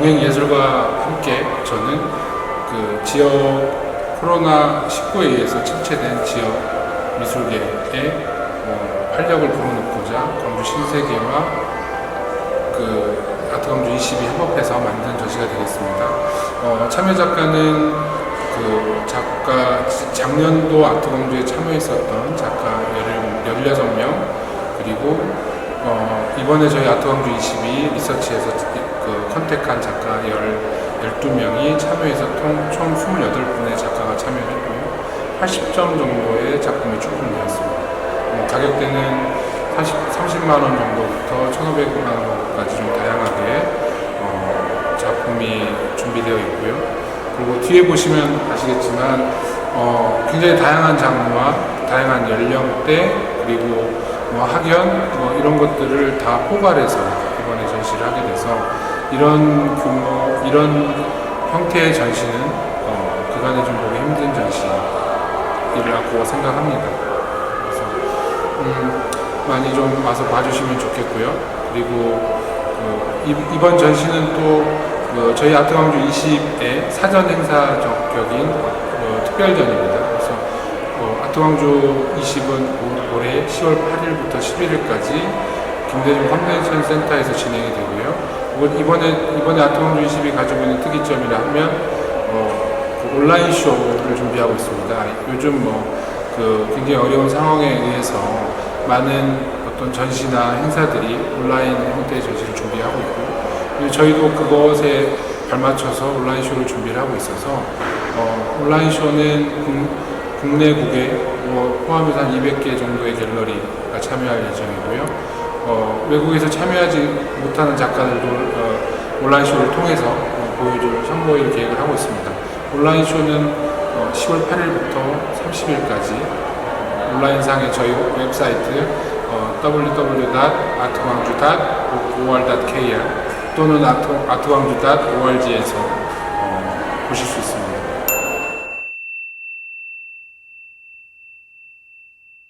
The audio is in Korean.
동행 예술과 함께 저는 그 지역 코로나19에 의해서 침체된 지역 미술계의 어, 활력을 불어넣고자 광주 신세계와 그 아트광주 22 협업해서 만든 전시가 되겠습니다. 어, 참여 작가는 그 작가 작년도 아트광주에 참여했었던 작가 이번에 저희 아트광주 22 리서치에서 그 컨택한 작가 12명이 참여해서 총, 총 28분의 작가가 참여했고요. 80점 정도의 작품이 출품되었습니다. 어, 가격대는 30, 30만 원 정도부터 1,500만 원 정도까지 좀 다양하게 어, 작품이 준비되어 있고요. 그리고 뒤에 보시면 아시겠지만 어, 굉장히 다양한 장르와 다양한 연령대 그리고 뭐 학연 뭐 이런 것들을 다 포괄해서 이번에 전시를 하게 돼서 이런 규모 이런 형태의 전시는 어, 그간에 좀 보기 힘든 전시라고 생각합니다. 그래서 음, 많이 좀 와서 봐주시면 좋겠고요. 그리고 그 이- 이번 전시는 또그 저희 아트광주 20의 사전 행사적인 어, 특별전입니다. 아트광주 20은 올해 10월 8일부터 11일까지 김대중 컨벤션 센터에서 진행이 되고요. 이번- 이번에 이번에 아트광주 20이 가지고 있는 특이점이라 하면 어, 그 온라인 쇼를 준비하고 있습니다. 요즘 뭐 그 굉장히 어려운 상황에 의해서 많은 어떤 전시나 행사들이 온라인 형태의 전시를 준비하고 있고 저희도 그것에 발맞춰서 온라인 쇼를 준비를 하고 있어서 어, 온라인 쇼는 국, 국내 국외 뭐 포함해서 한 200개 정도의 갤러리가 참여할 예정이고요. 어, 외국에서 참여하지 못하는 작가들도 어, 온라인 쇼를 통해서 어, 보여줄 선보일 계획을 하고 있습니다. 온라인 쇼는 어, 10월 8일부터 30일까지 온라인상의 저희 웹사이트 어, www.art광주.or.kr 또는 art광주.org에서 어, 보실 수 있습니다.